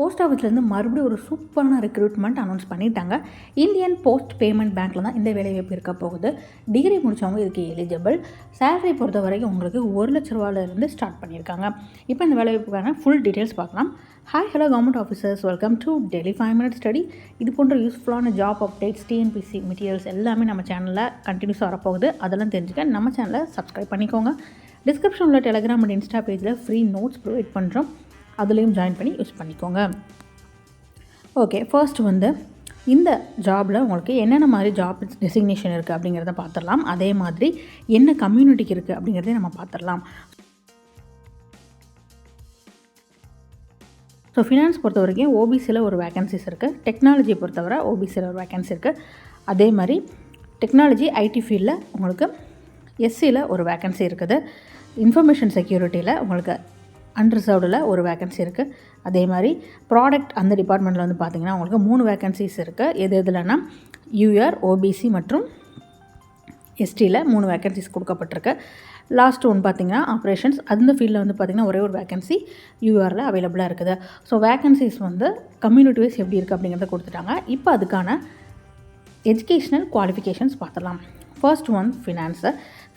Post ஆஃபீஸ்லேருந்து மறுபடியும் ஒரு சூப்பரான ரெக்ரூட்மெண்ட் அனௌன்ஸ் பண்ணிட்டாங்க. இந்தியன் போஸ்ட் பேமெண்ட் பேங்க்கில் தான் இந்த வேலைவாய்ப்பு இருக்க போகுது? டிகிரி முடித்தவங்க இதுக்கு எலிஜிபிள் சேலரி பொறுத்த வரைக்கும் உங்களுக்கு ஒரு லட்ச ரூபாயிலேருந்து ஸ்டார்ட் பண்ணியிருக்காங்க. இப்போ இந்த வேலைவாய்ப்புக்கான ஃபுல் டீட்டெயில்ஸ் பார்க்கலாம். Hi hello government officers welcome to daily five minute study இது போன்ற யூஸ்ஃபுல்லான ஜாப் அப்டேட்ஸ் டிஎன்பிசி மெட்டீரியல்ஸ் எல்லாமே நம்ம சேனலில் கண்டினியூஸாக வரப்போகுது. அதெல்லாம் தெரிஞ்சுக்க நம்ம சேனலை சப்ஸ்கிரைப் பண்ணிக்கோங்க. டிஸ்கிரிப்ஷனில் உள்ள டெலிகிராம் அண்ட் இன்ஸ்டா பேஜில் ஃப்ரீ நோட்ஸ் ப்ரொவைட் பண்ணுறோம் அதுலேயும் ஜாயின் பண்ணி யூஸ் பண்ணிக்கோங்க. ஓகே ஃபர்ஸ்ட் வந்து இந்த ஜாபில் உங்களுக்கு என்னென்ன மாதிரி ஜாப் டெசிக்னேஷன் இருக்குது அப்படிங்கிறத பார்த்துடலாம். அதே மாதிரி என்ன கம்யூனிட்டிக்கு இருக்குது அப்படிங்கிறதையும் நம்ம பார்த்துடலாம். ஸோ ஃபினான்ஸ் பொறுத்த வரைக்கும் ஓபிசியில் ஒரு வேகன்சிஸ் இருக்குது டெக்னாலஜி பொறுத்தவரை ஓபிசியில் ஒரு வேகன்சி இருக்குது அதே மாதிரி டெக்னாலஜி ஐடி ஃபீல்டில் உங்களுக்கு எஸ்சியில் ஒரு வேகன்சி இருக்குது. இன்ஃபர்மேஷன் செக்யூரிட்டியில் உங்களுக்கு அன்ரிசர்வ்டில் ஒரு வேகன்சி இருக்குது அதே மாதிரி ப்ராடக்ட் அந்த டிபார்ட்மெண்ட்டில் வந்து பார்த்திங்கன்னா உங்களுக்கு மூணு வேகன்சிஸ் இருக்குது எது எதுலன்னா யூஆர் ஓபிசி மற்றும் எஸ்டியில் மூணு வேகன்சிஸ் கொடுக்கப்பட்டிருக்கு. லாஸ்ட் ஒன் பார்த்திங்கன்னா ஆப்ரேஷன்ஸ் அந்த ஃபீல்டில் வந்து பார்த்திங்கன்னா ஒரே ஒரு வேகன்சி யூஆரில் அவைலபிளாக இருக்குது. ஸோ வேகன்சிஸ் வந்து கம்யூனிட்டி வைஸ் எப்படி இருக்குது அப்படிங்கிறத கொடுத்துட்டாங்க. இப்போ அதுக்கான எஜுகேஷ்னல் குவாலிஃபிகேஷன்ஸ் பார்த்துடலாம். ஃபர்ஸ்ட் ஒன் ஃபினான்ஸு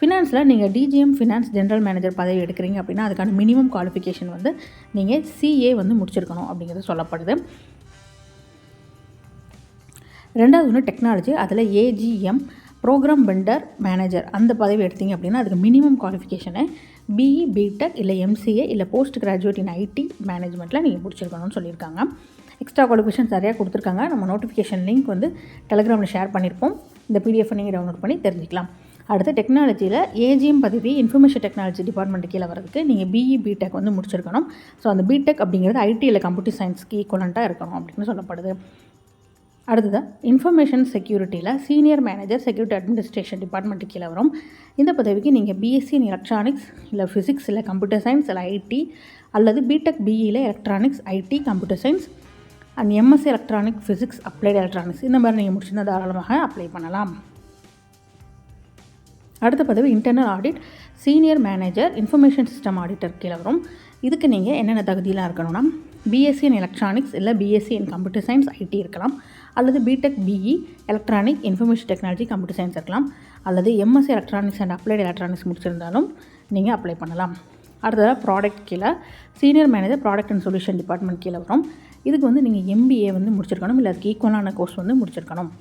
ஃபினான்ஸில் நீங்கள் டிஜிஎம் ஃபினான்ஸ் ஜென்ரல் மேனேஜர் பதவி எடுக்கிறீங்க அப்படின்னா அதுக்கான மினிமம் குவாலிஃபிகேஷன் வந்து நீங்கள் சிஏ வந்து முடிச்சிருக்கணும் அப்படிங்கிறது சொல்லப்படுது. ரெண்டாவது ஒன்று டெக்னாலஜி அதில் ஏஜிஎம் ப்ரோக்ராம் வெண்டர் மேனேஜர் அந்த பதவி எடுத்தீங்க அப்படின்னா அதுக்கு மினிமம் குவாலிஃபிகேஷனை பிஇ பிடெக் இல்லை எம்சிஏ இல்லை போஸ்ட் கிராஜுவேட் இன் ஐடி மேனேஜ்மெண்ட்டில் நீங்கள் முடிச்சிருக்கணும்னு சொல்லியிருக்காங்க. எக்ஸ்ட்ரா குவாலிஃபிகேஷன் சரியாக கொடுத்துருக்காங்க. நம்ம நோட்டிஃபிகேஷன் லிங்க் வந்து டெலிகிராமில் ஷேர் பண்ணியிருப்போம் இந்த பிடிஎஃப் நீங்கள் டவுன்லோட் பண்ணி தெரிஞ்சிக்கலாம். அடுத்து டெக்னாலஜியில் ஏஜிஎம் பதவி இன்ஃபர்மேஷன் டெக்னாலஜி டிபார்ட்மெண்ட் கீழே வரதுக்கு நீங்கள் பிஇ பிடெக் வந்து முடிச்சிருக்கணும். ஸோ அந்த பிடெக் அப்படிங்கிறது ஐடியில் கம்ப்யூட்டர் சயின்ஸ்க்கு ஈக்குவலண்ட்டாக இருக்கணும் அப்படின்னு சொல்லப்படுது. அடுத்தது information செக்யூரிட்டியில் senior manager security administration department கீழே வரும். இந்த பதவிக்கு நீங்கள் பிஎஸ்சி இன் எலக்ட்ரானிக்ஸ் இல்லை ஃபிசிக்ஸ் இல்லை கம்ப்யூட்டர் சயின்ஸ் இல்லை ஐடி அல்லது BTech பிஇயில் electronics IT computer science and MSc electronic physics applied electronics இந்த மாதிரி நீங்கள் முடிச்சிருந்தால் தாராளமாக அப்ளை பண்ணலாம். அடுத்த பதவி internal audit senior manager information system auditor கீழே வரும். இதுக்கு நீங்கள் என்னென்ன தகுதியெலாம் இருக்கணும்னா பிஎஸ்சி இன் எலக்ட்ரானிக்ஸ் இல்லை BSc in computer science IT இருக்கலாம். அல்லது BTech BE electronic information technology computer science இருக்கலாம். அல்லது MSc electronics and applied electronics முடிச்சிருந்தாலும் நீங்கள் அப்ளை பண்ணலாம். அடுத்ததாக ப்ராடக்ட் கீழே senior manager product and solution department கீழே வரும். இதுக்கு வந்து நீங்கள் எம்பிஏ வந்து முடிச்சிருக்கணும் இல்லை அதுக்கு ஈக்குவலான கோர்ஸ் வந்து முடிச்சிருக்கணும்.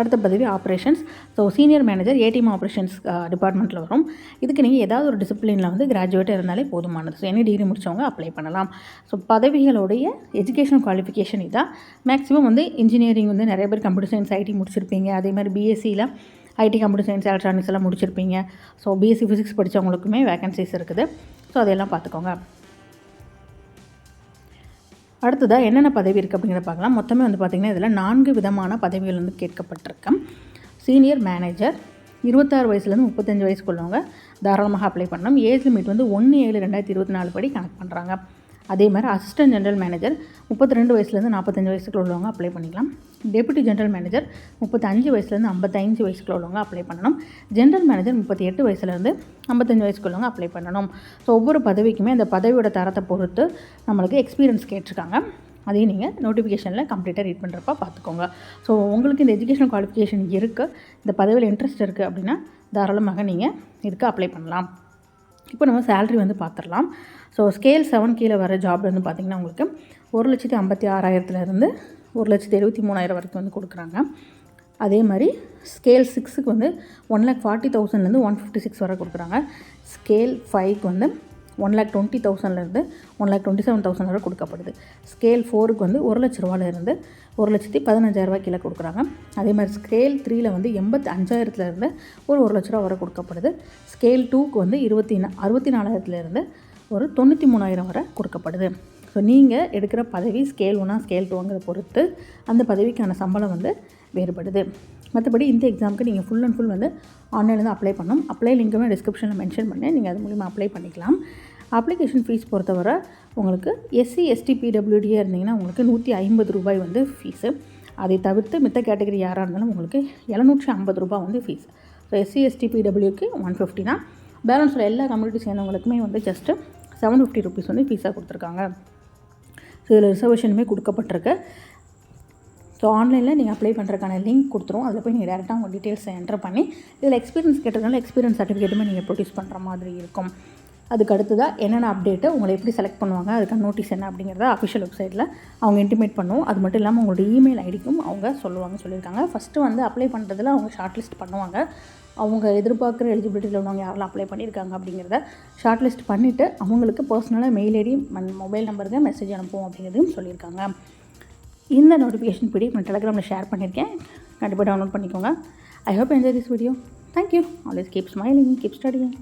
அடுத்த பதவி operations so senior manager ATM operations டிபார்ட்மெண்ட்டில் வரும். இதுக்கு நீங்கள் ஏதாவது ஒரு டிசிப்ளினில் வந்து கிராஜுவேட்டாக இருந்தாலே போதுமானது. ஸோ எனி டிகிரி முடித்தவங்க அப்ளை பண்ணலாம். ஸோ பதவிகளுடைய எஜுகேஷன் குவாலிஃபிகேஷன் இதான். மேக்ஸிமம் வந்து இன்ஜினியரிங் வந்து நிறைய பேர் கம்ப்யூட்டர் சயின்ஸ் ஐடி முடிச்சிருப்பீங்க. அதே மாதிரி பிஎஸ்சியில் ஐடி கம்ப்யூட்டர் சயின்ஸ் எலக்ட்ரானிக்ஸ் எல்லாம் முடிச்சிருப்பீங்க. ஸோ பிஎஸ்சி ஃபிசிக்ஸ் படித்தவங்களுக்குமே வேகன்சிஸ் இருக்குது. ஸோ அதையெல்லாம் பார்த்துக்கோங்க. அடுத்ததாக என்னென்ன பதவி இருக்குது அப்படிங்கிறத பார்க்கலாம். மொத்தமே வந்து பார்த்திங்கன்னா இதில் நான்கு விதமான பதவிகள் வந்து கேட்கப்பட்டிருக்கேன் சீனியர் மேனேஜர் இருபத்தாறு வயசுலேருந்து முப்பத்தஞ்சு வயசுக்குள்ளவங்க தாராளமாக அப்ளை பண்ணணும் ஏஜ் லிமிட் வந்து ஒன்று ஏழு ரெண்டாயிரத்தி இருபத்தி நாலு படி கணக்கு பண்ணுறாங்க அதே மாதிரி அசிஸ்டன்ட் ஜென்ரல் மேனேஜர் முப்பத்தி ரெண்டு வயசுலேருந்து நாற்பத்தஞ்சு வயசுக்குள்ள உள்ளவங்க அப்ளை பண்ணிக்கலாம். டெபுட்டி ஜென்ரல் மேனேஜர் முப்பத்தஞ்சு வயசுலேருந்து ஐம்பத்தஞ்சு வயசுக்குள்ள உள்ளவங்க அப்ளை பண்ணணும். ஜென்ரல் மேனேஜர் முப்பத்தி எட்டு வயசுலேருந்து ஐம்பத்தஞ்சு வயசுக்குள்ளவங்க அப்ளை பண்ணணும். ஸோ ஒவ்வொரு பதவிக்குமே அந்த பதவியோட தரத்தை பொறுத்து நம்மளுக்கு எக்ஸ்பீரியன்ஸ் கேட்டிருக்காங்க. அதையும் நீங்கள் நோட்டிஃபிகேஷனில் கம்ப்ளீட்டாக ரீட் பண்ணுறப்ப பார்த்துக்கோங்க. ஸோ உங்களுக்கு இந்த எஜுகேஷன் குவாலிஃபிகேஷன் இருக்குது இந்த பதவியில் இன்ட்ரெஸ்ட் இருக்குது அப்படின்னா தாராளமாக நீங்கள் இதுக்கு அப்ளை பண்ணலாம். இப்போ நம்ம சேல்ரி வந்து பார்த்துடலாம். ஸோ ஸ்கேல் செவன் கீழே வர ஜாப் வந்து பார்த்திங்கன்னா உங்களுக்கு ஒரு லட்சத்தி ஐம்பத்தி ஆறாயிரத்துலேருந்து ஒரு லட்சத்தி எழுபத்தி மூணாயிரம் வரைக்கும் வந்து கொடுக்குறாங்க. அதே மாதிரி ஸ்கேல் சிக்ஸுக்கு வந்து ஒன் லேக் ஃபார்ட்டி தௌசண்ட்லேருந்து ஒன் ஃபிஃப்டி சிக்ஸ் வரை கொடுக்குறாங்க. ஸ்கேல் ஃபைவ்க்கு வந்து ஒன் லேக் டுவெண்ட்டி தௌசண்ட்லேருந்து one lakh twenty seven thousand வரை கொடுக்கப்படுது. ஸ்கேல் ஃபோருக்கு வந்து ஒரு லட்ச ரூபாலேருந்து ஒரு லட்சத்தி பதினஞ்சாயிரரூபா கீழே கொடுக்குறாங்க. அதே மாதிரி ஸ்கேல் த்ரீயில் வந்து எண்பத்தி அஞ்சாயிரத்துலேருந்து ஒரு ஒரு லட்ச ரூபா வரை கொடுக்கப்படுது. ஸ்கேல் டூக்கு வந்து இருபத்தி நா அறுபத்தி நாலாயிரத்துலேருந்து ஒரு தொண்ணூற்றி மூணாயிரம் வரை கொடுக்கப்படுது. ஸோ நீங்கள் எடுக்கிற பதவி ஸ்கேல் ஒன்றா ஸ்கேல் டூங்கிற பொறுத்து அந்த பதவிக்கான சம்பளம் வந்து வேறுபடுது. மற்றபடி இந்த எக்ஸாமுக்கு நீங்கள் ஃபுல் அண்ட் ஃபுல் வந்து ஆன்லைனில் தான் அப்ளை பண்ணணும். அப்ளை லிங்க்குமே டிஸ்கிரிப்ஷனில் மென்ஷன் பண்ணி நீங்கள் அது மூலிமா அப்ளை பண்ணிக்கலாம். அப்ளிகேஷன் ஃபீஸ் பொறுத்தவரை உங்களுக்கு எஸ்சி எஸ்டி பிடபிள்யூடியே இருந்தீங்கன்னா உங்களுக்கு நூற்றி ஐம்பது ரூபாய் வந்து ஃபீஸு அதை தவிர்த்து மித்த கேட்டகரி யாராக இருந்தாலும் உங்களுக்கு எழுநூற்றி ஐம்பது ரூபாய் வந்து ஃபீஸ் ஸோ எஸ்சி எஸ்டி பிடபிள்யூக்கு ஒன் ஃபிஃப்டி தான். பேலன்ஸில் எல்லா கம்யூனிட்டி சேர்ந்தவங்களுக்குமே வந்து ஜஸ்ட்டு செவன் ஃபிஃப்டி ருபீஸ் வந்து ஃபீஸாக கொடுத்துருக்காங்க. ஸோ இதில் ரிசர்வேஷனுமே கொடுக்கப்பட்டிருக்கு. ஸோ ஆன்லைனில் நீங்கள் அப்ளை பண்ணுறதுக்கான லிங்க் கொடுத்துரும். அதில் போய் நீங்கள் டேரெக்டாக உங்கள் டீட்டெயில்ஸை என்டர் பண்ணி இதில் எக்ஸ்பீரியன்ஸ் கேட்டதுனால எக்ஸ்பீரியன்ஸ் சர்டிஃபிகேட்டுமே நீங்கள் ப்ரொடியூஸ் பண்ணுற மாதிரி இருக்கும். அதுக்கு அடுத்ததாக என்னென்ன அப்டேட்டு உங்களை எப்படி செலக்ட் பண்ணுவாங்க அதுக்கான நோட்டீஸ் என்ன அப்படிங்கிறத அஃபிஷியல் வெப்சைட்டில் அவங்க இன்டிமேட் பண்ணுவோம். அது மட்டும் இல்லாமல் உங்களோட இமெயில் ஐடிக்கும் அவங்க சொல்லுவாங்க சொல்லியிருக்காங்க. ஃபஸ்ட்டு வந்து அப்ளை பண்ணுறதுல அவங்க ஷார்ட் லிஸ்ட் பண்ணுவாங்க. அவங்க எதிர்பார்க்குற எலிஜிபிலிட்டியில் உள்ளவங்க யாரெல்லாம் அப்ளை பண்ணியிருக்காங்க அப்படிங்கிறத ஷார்ட் லிஸ்ட் பண்ணிவிட்டு அவங்களுக்கு பர்சனலாக மெயில் ஐடி மொபைல் நம்பருக்கு மெசேஜ் அனுப்புவோம் அப்படிங்கிறதையும் சொல்லியிருக்காங்க. இந்த நோட்டிஃபிகேஷன் பிடி நான் டெலகிராமில் ஷேர் பண்ணியிருக்கேன். கண்டிப்பாக டவுன்லோட் பண்ணிக்கோங்க. I hope enjoy this video thank you always keep smiling keep studying